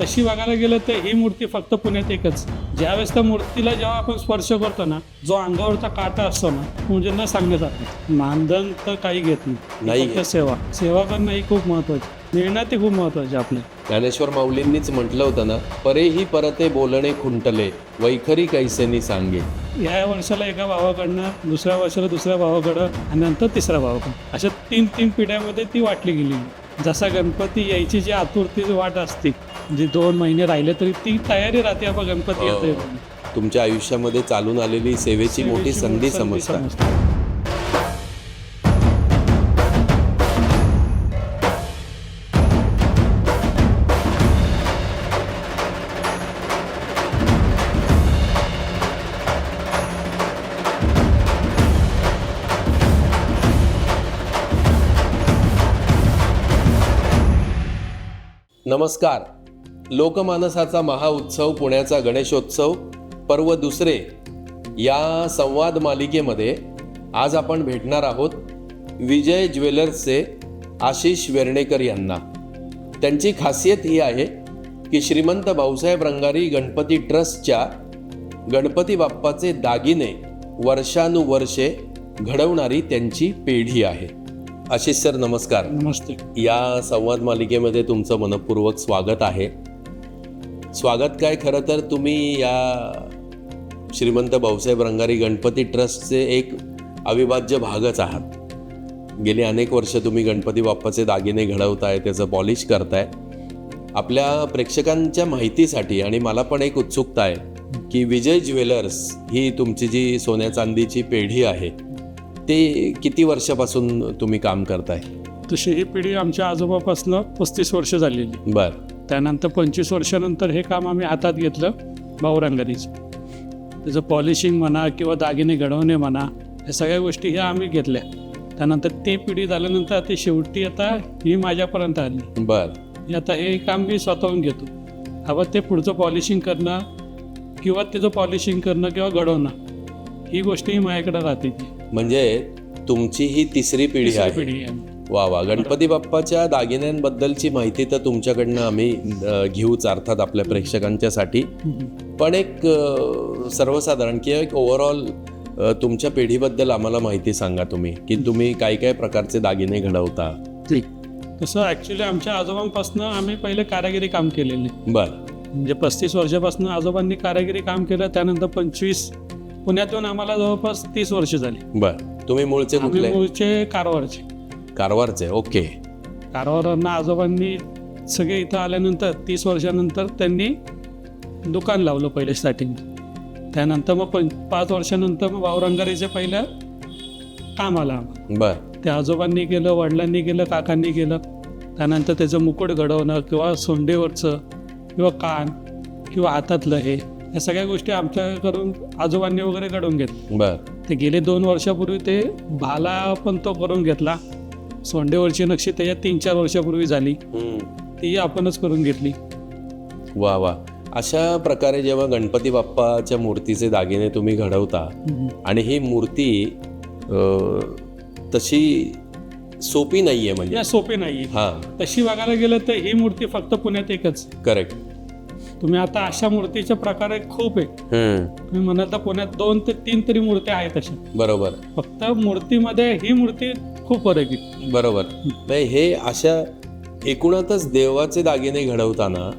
तशी बघायला गेलं तर ही मूर्ती फक्त पुण्यात एकच. ज्यावेळेस त्या मूर्तीला जेव्हा आपण स्पर्श करतो ना जो अंगावरचा काटा असतो ना म्हणजे न सांगण्यासारखं मानधन तर काही घेत नाही. फक्त. सेवा. सेवा करणं ही खूप महत्वाची. मेहनत ही खूप महत्वाची आपल्या ज्ञानेश्वर माऊलींनीच म्हटलं होतं ना परेही परते बोलणे खुंटले वैखरी कैसेनी सांगे. या वर्षाला एका भावाकडनं दुसऱ्या वर्षाला दुसऱ्या भावाकडं आणि नंतर तिसऱ्या भावाकडं. अशा तीन तीन पिढ्यामध्ये ती वाटली गेली जसा गणपती यायची जी आतुरतेची वाट असते जी दोन महिने राहिले तरी ती तयारी राहते आपण गणपती हो. येतोय तुमच्या आयुष्यामध्ये चालून आलेली सेवेची मोठी संधी समजता. नमस्कार. लोकमानसाचा महाउत्सव पुण्याचा गणेशोत्सव पर्व दुसरे या संवाद मालिकेमध्ये आज आपण भेटणार आहोत विजय ज्वेलर्सचे आशिष वेर्णेकर यांना. त्यांची खासियत ही आहे की श्रीमंत भाऊसाहेब रंगारी गणपती ट्रस्टच्या गणपती बाप्पाचे दागिने वर्षानुवर्षे घडवणारी त्यांची पेढी आहे. आशिष सर नमस्कार. नमस्ते. या संवाद मालिकेमध्ये तुमचं मनपूर्वक स्वागत आहे. स्वागत काय? खरं तर तुम्ही या श्रीमंत भाऊसाहेब रंगारी गणपती ट्रस्टचे एक अविभाज्य भागच आहात. गेली अनेक वर्ष तुम्ही गणपती बाप्पाचे दागिने घडवताय त्याचं पॉलिश करताय. आपल्या प्रेक्षकांच्या माहितीसाठी आणि मला पण एक उत्सुकता आहे की विजय ज्वेलर्स ही तुमची जी सोन्या चांदीची पेढी आहे ते किती वर्षापासून तुम्ही काम करताय? तशी ही पिढी आमच्या आजोबापासून पस्तीस वर्ष झालेली. बर. त्यानंतर पंचवीस वर्षानंतर हे काम आम्ही हातात घेतलं भाऊरंगारीचं त्याचं पॉलिशिंग म्हणा किंवा दागिने घडवणे म्हणा या सगळ्या गोष्टी ह्या आम्ही घेतल्या. त्यानंतर ती पिढी झाल्यानंतर आता शेवटी आता ही माझ्यापर्यंत आली. बर. आता हे काम मी स्वतःहून घेतो. हवं ते पुढचं पॉलिशिंग करणं किंवा त्याचं पॉलिशिंग करणं किंवा घडवणं ही गोष्ट ही माझ्याकडे राहते ती. म्हणजे तुमची ही तिसरी पिढी आहे. वा वा. गणपती बाप्पाच्या दागिन्यांबद्दलची माहिती तर तुमच्याकडनं आम्ही घेऊच अर्थात आपल्या प्रेक्षकांच्यासाठी. पण एक सर्वसाधारण किंवा एक ओव्हरऑल तुमच्या पिढीबद्दल आम्हाला माहिती सांगा तुम्ही की तुम्ही काय काय प्रकारचे दागिने घडवता? तसं ॲक्च्युली आमच्या आजोबांपासून आम्ही पहिले कारागिरी काम केलेले. बर. म्हणजे पस्तीस वर्षापासून आजोबांनी कारागिरी काम केलं त्यानंतर पंचवीस पुण्यातून आम्हाला जवळपास तीस वर्ष झाली. बर. तुम्ही मूळचे आम्ही कुठले? मूळचे कारवारचे. कारवारचे ओके. कारवारांना आजोबांनी सगळे इथं आल्यानंतर तीस वर्षानंतर त्यांनी दुकान लावलं पहिले स्टार्टिंग त्यानंतर मग पं पाच वर्षानंतर मग वावरंगारीचे पहिलं काम आलं आम्हाला. बर. ते आजोबांनी केलं वडिलांनी केलं काकांनी केलं. त्यानंतर त्याचं मुकुट घडवणं किंवा सोंडेवरचं किंवा कान किंवा हातातलं हे या सगळ्या गोष्टी आमच्याकडून आजोबांनी वगैरे घडवून बर. ते गेले दोन वर्षापूर्वी ते भाला पण तो करून घेतला. सोंडेवरची नक्षी त्याच्या तीन चार वर्षापूर्वी झाली. ती आपणच करून घेतली. वा वा. अशा प्रकारे जेव्हा गणपती बाप्पाच्या मूर्तीचे दागिने तुम्ही घडवता आणि ही मूर्ती अ, तशी सोपी नाहीये म्हणजे? सोपी नाही हा. तशी बघायला गेलं तर ही मूर्ती फक्त पुण्यात एकच. करेक्ट. तुम्ही आता अशा मूर्तीचे प्रकार खूप आहे म्हणाल तर पुण्यात दोन ते तीन तरी मूर्त्या आहेत अशा. बरोबर. फक्त मूर्तीमध्ये ही मूर्ती खूप फरक आहे. बरोबर. नाही हे अशा एकूणातच देवाचे दागिने घडवताना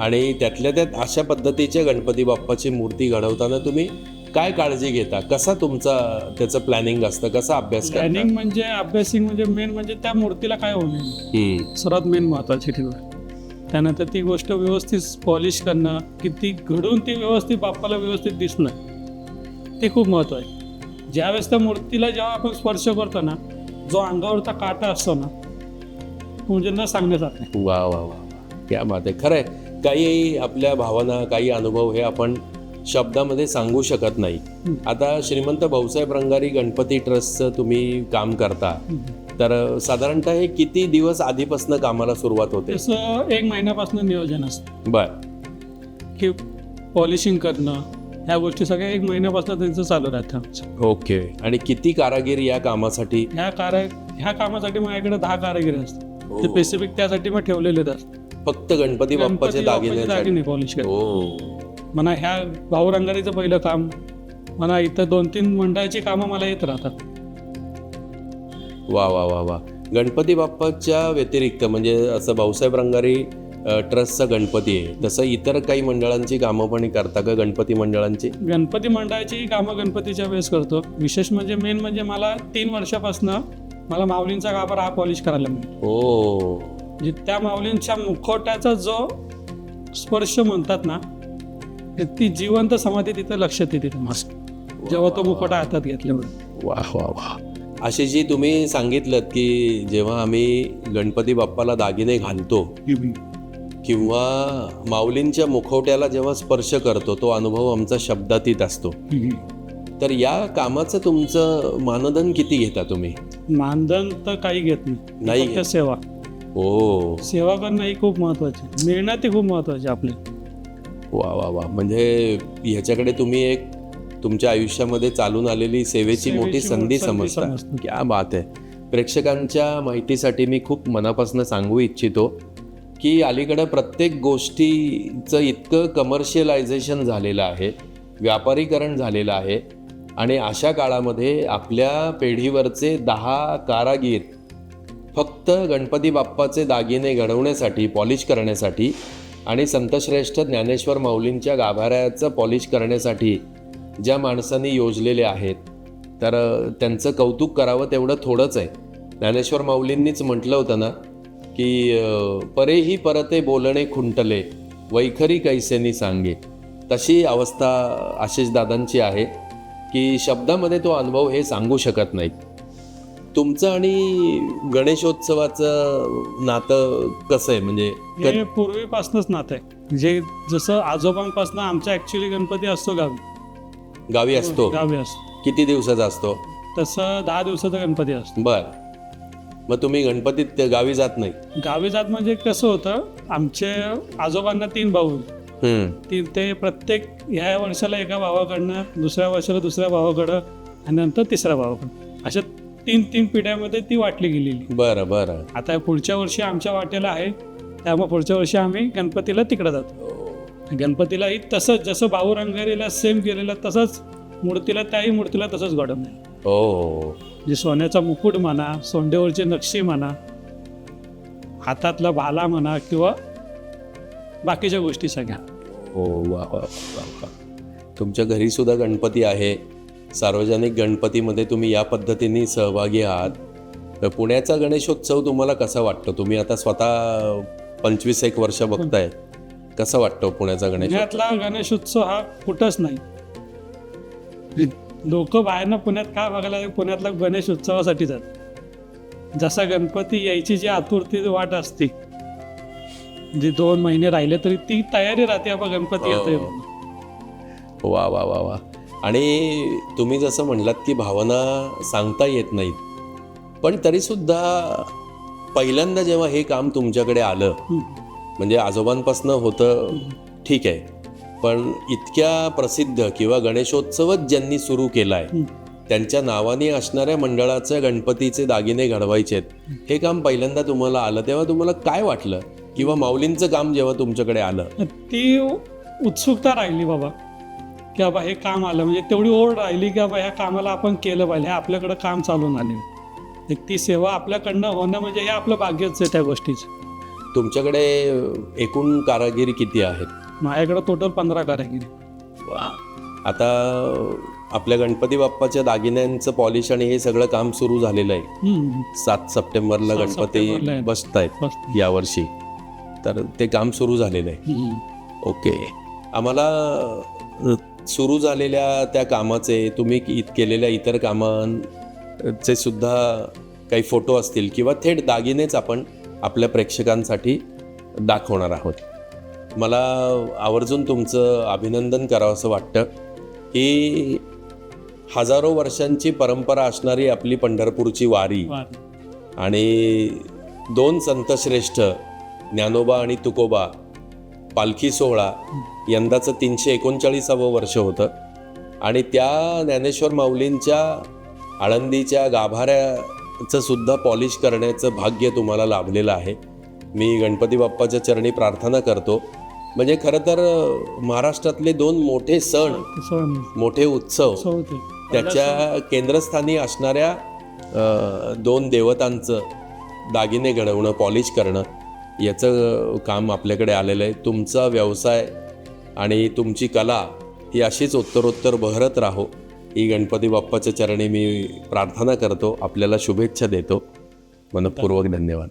आणि त्यातल्या त्यात अशा पद्धतीच्या गणपती बाप्पाची मूर्ती घडवताना तुम्ही काय काळजी घेता? कसा तुमचा त्याचं प्लॅनिंग असतं? कसा अभ्यास करता? प्लॅनिंग म्हणजे अभ्यासिंग म्हणजे मेन म्हणजे त्या मूर्तीला काय हम्म. सर्वात मेन महत्वाची ठेवण त्यानंतर ती गोष्ट व्यवस्थित पॉलिश करणं की ती घडून ती व्यवस्थित बाप्पाला व्यवस्थित दिसणं ते खूप महत्त्व आहे ज्यावेळेस त्या मूर्तीला जेव्हा आपण स्पर्श करतो ना जो अंगावरचा काटा असतो ना तो म्हणजे न सांगण्यासारखं आहे. वा वा वा वा. क्या बात आहे खरंय काही आपल्या भावना काही अनुभव हे आपण शब्दामध्ये सांगू शकत नाही. आता श्रीमंत भाऊसाहेब रंगारी गणपती ट्रस्टचं तुम्ही काम करता तर साधारणतः हे किती दिवस आधीपासून कामाला सुरुवात होते? तसं एक महिन्यापासून नियोजन असतं. बर. की पॉलिशिंग करणं ह्या गोष्टी सगळ्या एक महिन्यापासून त्यांचं चालू राहतं. आमचं ओके. आणि किती कारागीर या कामासाठी? ह्या कारा ह्या कामासाठी माझ्याकडे दहा कारागिरी असतात. ते हो. स्पेसिफिक त्यासाठी मग ठेवलेले असतात फक्त गणपती बाप्पाचे दागिने दागिने पॉलिश हो. म्हणा ह्या भाऊ रंगारीचं पहिलं काम म्हणा इथं दोन तीन मंडळाची कामं मला येत राहतात. वा वा वा वा. गणपती बाप्पाच्या व्यतिरिक्त म्हणजे असं भाऊसाहेब रंगारी ट्रस्टचा गणपती आहे. तसं इतर काही मंडळांची कामं पण करता का गणपती मंडळांची? गणपती मंडळाची कामं गणपतीच्या वेळेस करतो. विशेष म्हणजे मेन म्हणजे मला तीन वर्षापासनं मला माऊलींचा गाभा हा पॉलिश करायला मिळतो. हो. म्हणजे त्या माऊलींच्या मुखवट्याचा जो स्पर्श म्हणतात ना ते जिवंत समाधी तिथं लक्षात येते. मस्त. जेव्हा तो मुखवटा हातात घेतल्यावर. वा वा वा. असे जी तुम्ही सांगितलं की जेव्हा आम्ही गणपती बाप्पाला दागिने घालतो किंवा माऊलींच्या मुखवट्याला जेव्हा स्पर्श करतो तो अनुभव आमचा शब्दातीत असतो. तर या कामाचं तुमचं मानधन किती घेता तुम्ही? मानधन तर काही घेत नाही. फक्त. सेवा. हो. सेवा करणं ही खूप महत्वाची मेहनत ही खूप महत्वाची आपली. वा वा वा. म्हणजे ह्याच्याकडे तुम्ही एक तुमच्या आयुष्यामध्ये चालून आलेली सेवेची मोठी संधी समजतो. क्या बात आहे प्रेक्षकांच्या माहितीसाठी मी खूप मनापासून सांगू इच्छितो की अलीकडं प्रत्येक गोष्टीचं इतकं कमर्शियलायझेशन झालेलं आहे व्यापारीकरण झालेलं आहे आणि अशा काळामध्ये आपल्या पेढीवरचे दहा कारागीर फक्त गणपती बाप्पाचे दागिने घडवण्यासाठी पॉलिश करण्यासाठी आणि संतश्रेष्ठ ज्ञानेश्वर माऊलींच्या गाभाऱ्याचं पॉलिश करण्यासाठी ज्या माणसाने योजलेले आहेत तर त्यांचं कौतुक करावं तेवढं थोडंच आहे. ज्ञानेश्वर माऊलींनीच म्हटलं होतं ना की परेही परते बोलणे खुंटले वैखरी कैसेनी सांगे. तशी अवस्था आशिषदादांची आहे की शब्दामध्ये तो अनुभव हे सांगू शकत नाहीत तुमचं आणि गणेशोत्सवाचं नातं कसं आहे? म्हणजे पूर्वीपासूनच नातं आहे. म्हणजे जसं आजोबांपासून आमचा ऍक्च्युली गणपती असतो गावी गावी असतो. गावी असतो. किती दिवसाचा असतो? तसं दहा दिवसाचा गणपती असतो. बर. मग तुम्ही गणपतीत गावी जात नाही? गावी जात म्हणजे कसं होतं आमचे आजोबांना तीन भाऊ होते. हम्म. ती ते प्रत्येक ह्या वर्षाला एका भावाकडनं दुसऱ्या वर्षाला दुसऱ्या भावाकडं आणि नंतर तिसऱ्या भावाकडं. अशा तीन तीन पिढ्यामध्ये ती वाटली गेलेली. बरं बरं. आता पुढच्या वर्षी आमच्या वाटेला आहे त्यामुळे पुढच्या वर्षी आम्ही गणपतीला तिकडे जातो. गणपतीलाही तसंच जसं भाऊ रंगारीला सेम केलेलं तसंच मूर्तीला त्याही मूर्तीला तसंच घडवलं हो. जे सोन्याचा मुकुट म्हणा सोंडेवरची नक्षी म्हणा हातातला भाला म्हणा किंवा बाकीच्या गोष्टी सगळ्या. हो वा वा वा वा. तुमच्या घरी सुद्धा गणपती आहे. सार्वजनिक गणपतीमध्ये तुम्ही या पद्धतीने सहभागी आहात. तर पुण्याचा गणेशोत्सव तुम्हाला कसा वाटतो? तुम्ही आता स्वतः पंचवीस एक वर्ष बघताय कसा वाटतो पुण्याचा गणेश पुण्यातला गणेशोत्सव हा कुठंच नाही. लोक बाहेरनं पुण्यात का बघायला? पुण्यातला गणेश उत्सवासाठी जात जसा गणपती यायची जी आतुरती वाट असते जे दोन महिने राहिले तरी ती तयारी राहते आपण गणपती हो. येतोय वा वा वा वा. आणि तुम्ही जसं म्हणलात की भावना सांगता येत नाहीत पण तरीसुद्धा पहिल्यांदा जेव्हा हे काम तुमच्याकडे आलं म्हणजे आजोबांपासनं होतं ठीक आहे. पण इतक्या प्रसिद्ध किंवा गणेशोत्सवच ज्यांनी सुरू केला आहे त्यांच्या नावाने असणाऱ्या मंडळाचे गणपतीचे दागिने घडवायचे आहेत. हे काम पहिल्यांदा तुम्हाला आलं तेव्हा तुम्हाला काय वाटलं? किंवा माऊलींचं काम जेव्हा तुमच्याकडे आलं? ती उत्सुकता राहिली बाबा की बाबा हे काम आलं. म्हणजे तेवढी ओढ राहिली की बाबा ह्या कामाला आपण केलं पाहिजे हे आपल्याकडं काम चालून आले. एक ती सेवा आपल्याकडनं होणं म्हणजे हे आपलं भाग्यच आहे त्या गोष्टीचं. तुमच्याकडे एकूण कारागिरी किती आहेत माझ्याकडं टोटल पंधरा कारागिरी वा आता आपल्या गणपती बाप्पाच्या दागिन्यांचं पॉलिश आणि हे सगळं काम सुरू झालेलं आहे. सात सप्टेंबरला गणपती. बसत आहेत. यावर्षी तर ते काम सुरू झालेलं आहे. ओके आम्हाला सुरू झालेल्या त्या कामाचे तुम्ही इत केलेल्या इतर कामांचे सुद्धा काही फोटो असतील किंवा थेट दागिनेच आपण आपल्या प्रेक्षकांसाठी दाखवणार आहोत मला आवर्जून तुमचं अभिनंदन करावं असं वाटतं की हजारो वर्षांची परंपरा असणारी आपली पंढरपूरची वारी. आणि दोन संतश्रेष्ठ ज्ञानोबा आणि तुकोबा पालखी सोहळा यंदाचं तीनशे एकोणचाळीसावं वर्ष होतं आणि त्या ज्ञानेश्वर माऊलींच्या आळंदीच्या गाभाऱ्याचं सुद्धा पॉलिश करण्याचं भाग्य तुम्हाला लाभलेलं आहे. मी गणपती बाप्पाच्या चरणी प्रार्थना करतो. म्हणजे खरं तर महाराष्ट्रातले दोन मोठे सण मोठे उत्सव त्याच्या केंद्रस्थानी असणाऱ्या दोन देवतांचं दागिने घडवणं पॉलिश करणं याचं काम आपल्याकडे आलेलं आहे. तुमचा व्यवसाय आणि तुमची कला ही अशीच उत्तरोत्तर बहरत राहो. ही गणपती बाप्पाच्या चरणी मी प्रार्थना करतो. आपल्याला शुभेच्छा देतो. मनपूर्वक धन्यवाद.